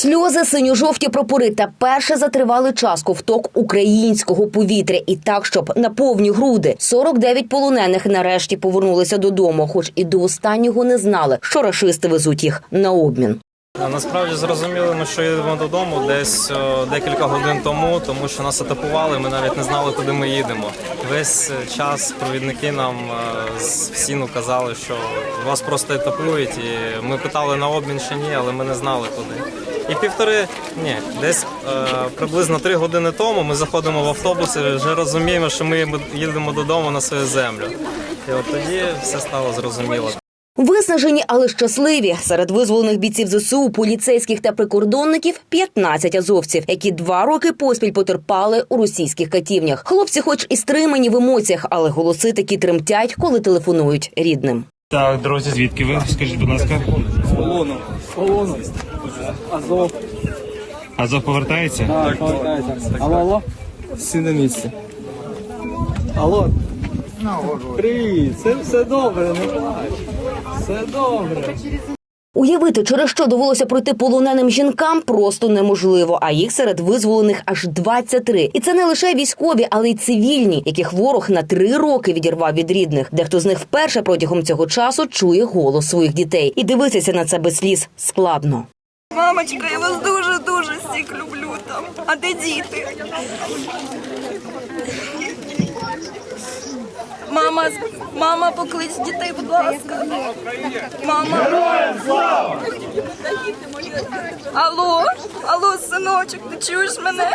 Сльози, синьо-жовті прапори та перше затривали час ковток українського повітря. І так, щоб на повні груди 49 полонених нарешті повернулися додому, хоч і до останнього не знали, що рашисти везуть їх на обмін. Насправді зрозуміли ми, що їдемо додому десь о, декілька годин тому, тому що нас атакували. Ми навіть не знали, куди ми їдемо. Весь е, час провідники нам е, з всіну казали, що вас просто етапують. І ми питали на обмін чи ні, але ми не знали куди. І півтори ні, десь е, приблизно три години тому ми заходимо в автобус і вже розуміємо, що ми їдемо додому на свою землю. І от тоді все стало зрозуміло. Виснажені, але щасливі серед визволених бійців ЗСУ, поліцейських та прикордонників 15 азовців, які два роки поспіль потерпали у російських катівнях. Хлопці, хоч і стримані в емоціях, але голоси такі тремтять, коли телефонують рідним. Так, друзі, звідки ви? Скажіть, будь ласка. Полону. Полону. Азов. Азов повертається? Так, повертається. Алло, алло. Всі на місці. Алло. Привіт, це все добре, не плач. Все добре. Уявити, через що довелося пройти полоненим жінкам, просто неможливо. А їх серед визволених аж 23. І це не лише військові, але й цивільні, яких ворог на три роки відірвав від рідних. Дехто з них вперше протягом цього часу чує голос своїх дітей. І дивитися на це без сліз складно. Мамочка, я вас дуже-дуже всіх люблю там. А де діти? Мама, мама, поклич дітей, будь ласка. Мама. Алло, алло, синочок, ти чуєш мене?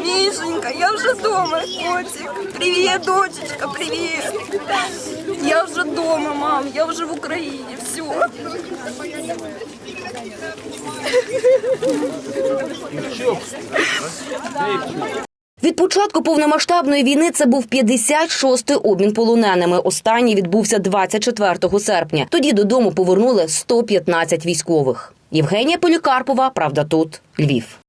Мішенька, я вже вдома, котик. Привіт, дочечка, привіт. Я вже вдома, мам, я вже в Україні, все. Від початку повномасштабної війни це був 56-й обмін полоненими. Останній відбувся 24 серпня. Тоді додому повернули 115 військових. Євгенія Полікарпова, правда, тут Львів.